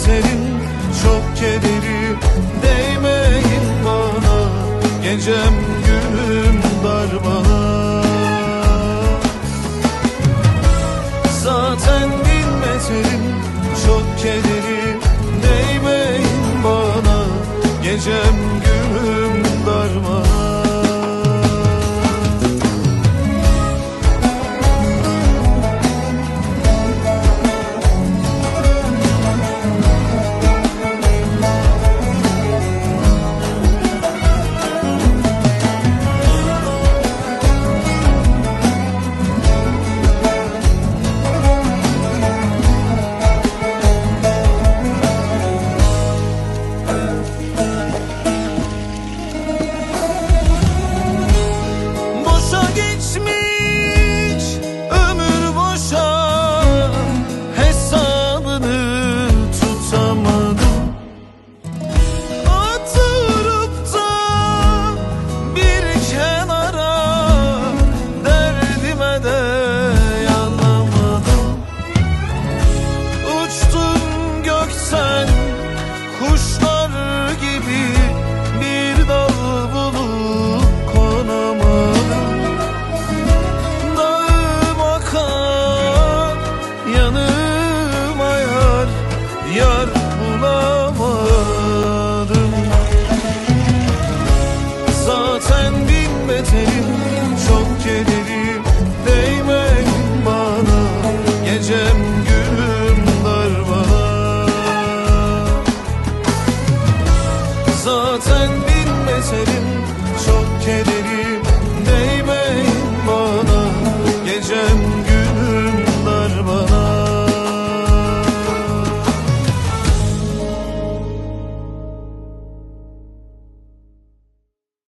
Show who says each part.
Speaker 1: bilmezelim çok kederim Değmeyin bana. Gecem günüm dar bana Zaten bilmezelim çok kederim Değmeyin bana. Gecem günüm bin beterim çok kederim Değmeyin bana gecem günüm dar bana. Zaten bin beterim çok kederim Değmeyin